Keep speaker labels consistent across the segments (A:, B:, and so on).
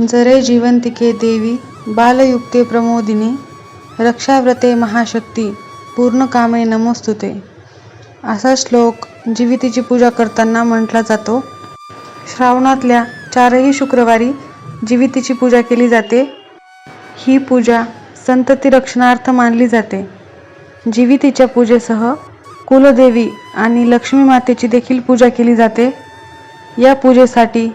A: जरे जिवंतिके देवी बालयुक्ते प्रमोदिनी रक्षाव्रते महाशक्ती पूर्णकामे नमोस्तुते. असा श्लोक जिवितीची पूजा करताना म्हटला जातो. श्रावणातल्या चारही शुक्रवारी जिवितीची पूजा केली जाते. ही पूजा संतती रक्षणार्थ मानली जाते. जिवितीच्या पूजेसह कुलदेवी आणि लक्ष्मी मातेची देखील पूजा केली जाते. या पूजेसाठी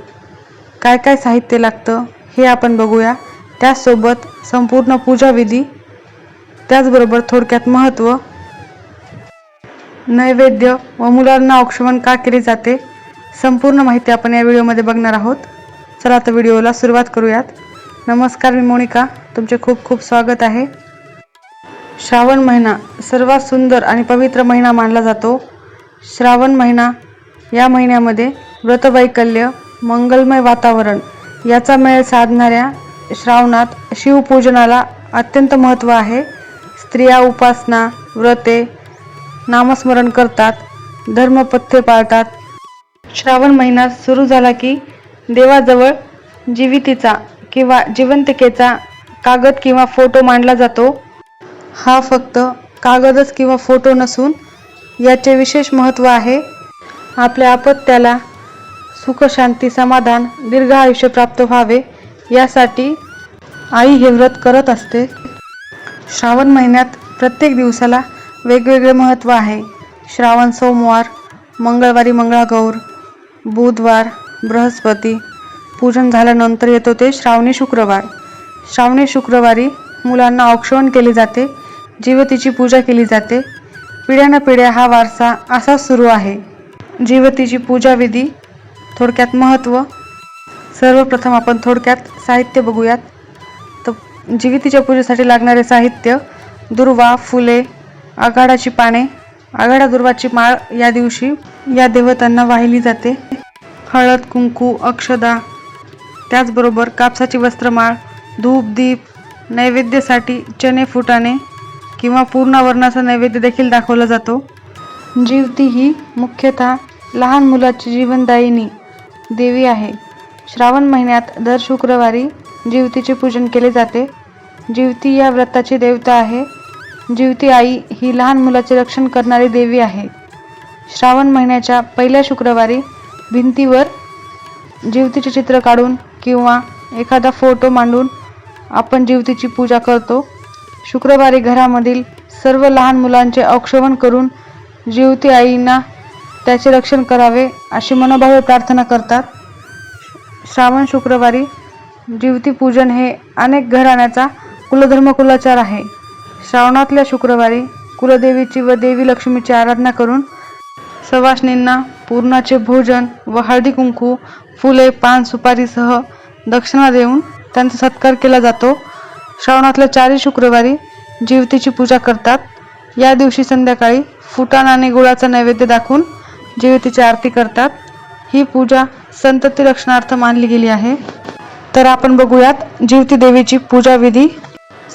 A: काय काय साहित्य लागतं हे आपण बघूया. त्याचसोबत संपूर्ण पूजाविधी त्याचबरोबर थोडक्यात महत्त्व नैवेद्य व मुलांना औक्षवण का केले जाते संपूर्ण माहिती आपण या व्हिडिओमध्ये बघणार आहोत. चला आता व्हिडिओला सुरुवात करूयात. नमस्कार मी मोनिका. तुमचे खूप खूप स्वागत आहे. श्रावण महिना सर्वात सुंदर आणि पवित्र महिना मानला जातो. श्रावण महिना या महिन्यामध्ये व्रतवैकल्य मंगलमय वातावरण. याचा मेळ साधणाऱ्या श्रावणात शिवपूजनाला अत्यंत महत्त्व आहे. स्त्रिया उपासना व्रते नामस्मरण करतात धर्मपथ्य पाळतात. श्रावण महिना सुरू झाला की देवाजवळ जीवितीचा किंवा जिवंतिकेचा कागद किंवा फोटो मांडला जातो. हा फक्त कागदच किंवा फोटो नसून याचे विशेष महत्त्व आहे. आपल्या अपत्याला सुख शांती समाधान दीर्घ आयुष्य प्राप्त व्हावे यासाठी आई हे व्रत करत असते. श्रावण महिन्यात प्रत्येक दिवसाला वेगवेगळे महत्त्व आहे. श्रावण सोमवार मंगळवारी मंगळागौर बुधवार बृहस्पती. पूजन झाल्यानंतर येतो ते श्रावणी शुक्रवार. श्रावणी शुक्रवारी मुलांना औक्षवण केले जाते जीवतीची पूजा केली जाते. पिढ्यानपिढ्या हा वारसा असाच सुरू आहे. जीवतीची पूजाविधी थोडक्यात महत्त्व सर्वप्रथम आपण थोडक्यात साहित्य बघूयात. तर जीवितीच्या पूजेसाठी लागणारे साहित्य दुर्वा फुले आघाडाची पाने आघाडा दुर्वाची माळ या दिवशी या देवतांना वाहिली जाते. हळद कुंकू अक्षदा त्याचबरोबर कापसाची वस्त्रमाळ धूप दीप नैवेद्यासाठी चणे फुटाणे किंवा पूर्णावरणाचा नैवेद्य देखील दाखवला जातो. जीवती ही मुख्यतः लहान मुलाची जीवनदायिनी देवी आहे. श्रावण महिन्यात दर शुक्रवारी जीवतीचे पूजन केले जाते. जीवती या व्रताची देवता आहे. जीवती आई ही लहान मुलाचे रक्षण करणारी देवी आहे. श्रावण महिन्याच्या पहिल्या शुक्रवारी भिंतीवर जीवतीचे चित्र काढून किंवा एखादा फोटो मांडून आपण जीवतीची पूजा करतो. शुक्रवारी घरामधील सर्व लहान मुलांचे औक्षवण करून जीवती आईंना त्याचे रक्षण करावे अशी मनोभावे प्रार्थना करतात. श्रावण शुक्रवारी जीवती पूजन हे अनेक घराण्याचा कुलधर्म कुलाचार आहे. श्रावणातल्या शुक्रवारी कुलदेवीची व देवी लक्ष्मीची आराधना करून सवासणींना पूर्णाचे भोजन व हळदी कुंकू फुले पान सुपारीसह दक्षिणा देऊन त्यांचा सत्कार केला जातो. श्रावणातल्या चारही शुक्रवारी जीवतीची पूजा करतात. या दिवशी संध्याकाळी फुटाण आणि गुळाचा नैवेद्य दाखवून जीवतीची आरती करतात ही पूजा संतती रक्षणार्थ मानली गेली आहे. तर आपण बघूयात जीवती देवीची पूजा विधी.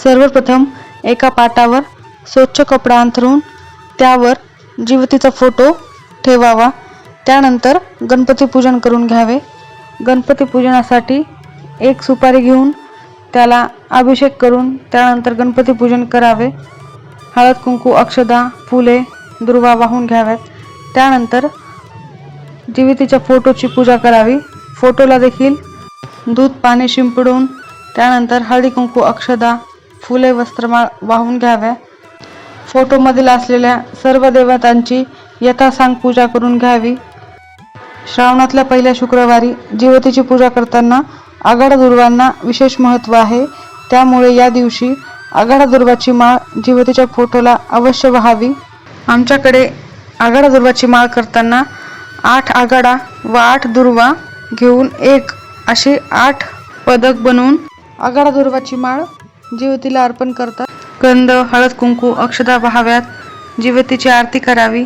A: सर्वप्रथम एका पाटावर स्वच्छ कपडा अंथरून त्यावर जीवतीचा फोटो ठेवावा. त्यानंतर गणपती पूजन करून घ्यावे. गणपती पूजनासाठी एक सुपारी घेऊन त्याला अभिषेक करून त्यानंतर गणपती पूजन करावे. हळद कुंकू अक्षदा फुले दुर्वा वाहून घ्याव्यात. त्यानंतर जीवितीच्या फोटोची पूजा करावी. फोटोला देखील दूध पाणी शिंपडून त्यानंतर हळदी कुंकू अक्षदा फुले वस्त्रमाळ वाहून घ्याव्या. फोटोमधील असलेल्या सर्व देवतांची यथासांग पूजा करून घ्यावी. श्रावणातल्या पहिल्या शुक्रवारी जीवतीची पूजा करताना आघाडा दुर्वांना विशेष महत्त्व आहे. त्यामुळे या दिवशी आघाडा दुर्वाची माळ जीवतीच्या फोटोला अवश्य व्हावी. आमच्याकडे आघाडा दुर्वाची माळ करताना आठ आघाडा व आठ दुर्वा घेऊन एक असे आठ पदक बनवून आघाडा दुर्वाची माळ जीवतीला अर्पण करतात. कंद हळद कुंकू अक्षदा व्हाव्यात जीवतीची आरती करावी.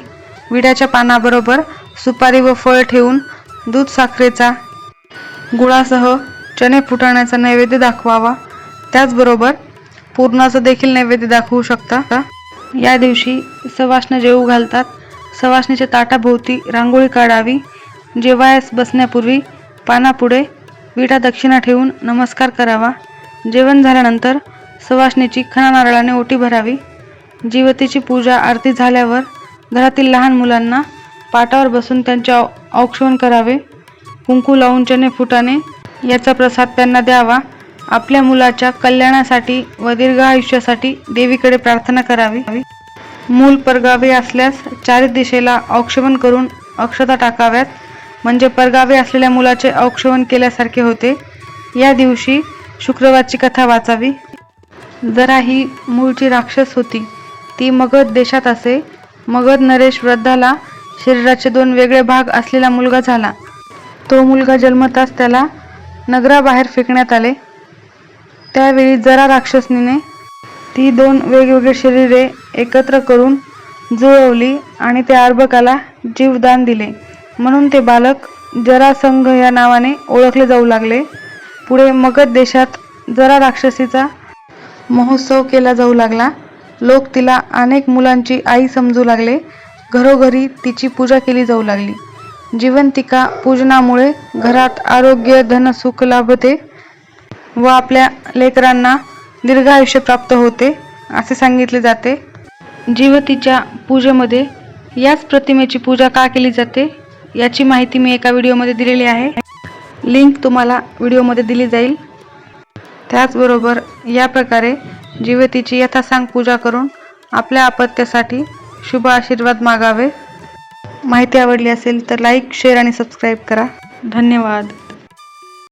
A: विड्याच्या पानाबरोबर सुपारी व फळ ठेवून दूध साखरेचा गुळासह चणे फुटाण्याचा नैवेद्य दाखवावा. त्याचबरोबर पूर्णाचं देखील नैवेद्य दाखवू शकता. या दिवशी सवाष्ण जेवू घालतात. सवासणीच्या ताटाभोवती रांगोळी काढावी. जेवायस बसण्यापूर्वी पानापुढे विटा दक्षिणा ठेवून नमस्कार करावा. जेवण झाल्यानंतर सवासणीची खणा नारळाने ओटी भरावी. जीवतीची पूजा आरती झाल्यावर घरातील लहान मुलांना पाटावर बसून त्यांचे औ- औक्षण करावे. कुंकू लावून फुटाने याचा प्रसाद त्यांना द्यावा. आपल्या मुलाच्या कल्याणासाठी व दीर्घ आयुष्यासाठी देवीकडे प्रार्थना करावी. मूल परगावे असल्यास चारी दिशेला औक्षेपण करून अक्षता टाकाव्यात. म्हणजे परगावे असलेल्या मुलाचे औक्षेपण केल्यासारखे होते. या दिवशी शुक्रवारची कथा वाचावी. जरा ही मूळची राक्षस होती. ती मगध देशात असे. मगध नरेश वृद्धाला शरीराचे दोन वेगळे भाग असलेला मुलगा झाला. तो मुलगा जन्मताच त्याला नगराबाहेर फेकण्यात आले. त्यावेळी जरा राक्षसनीने ती दोन वेगवेगळी शरीरे एकत्र करून जुळवली आणि त्या अर्भकाला जीवदान दिले. म्हणून ते बालक जरासंघ या नावाने ओळखले जाऊ लागले. पुढे मगध देशात जरा राक्षसीचा महोत्सव केला जाऊ लागला. लोक तिला अनेक मुलांची आई समजू लागले. घरोघरी तिची पूजा केली जाऊ लागली. जीवंतिका पूजनामुळे घरात आरोग्य धन सुख लाभते व आपल्या लेकरांना दीर्घ आयुष्य प्राप्त होते असे सांगितले जाते. जीवतीच्या पूजेमध्ये याच प्रतिमेची पूजा का केली जाते याची माहिती मी एका व्हिडिओमध्ये दिलेली आहे. लिंक तुम्हाला व्हिडिओमध्ये दिली जाईल. त्याचबरोबर या प्रकारे जीवतीची यथासांग पूजा करून आपल्या अपत्यासाठी शुभ आशीर्वाद मागावे. माहिती आवडली असेल तर लाईक शेअर आणि सबस्क्राईब करा. धन्यवाद.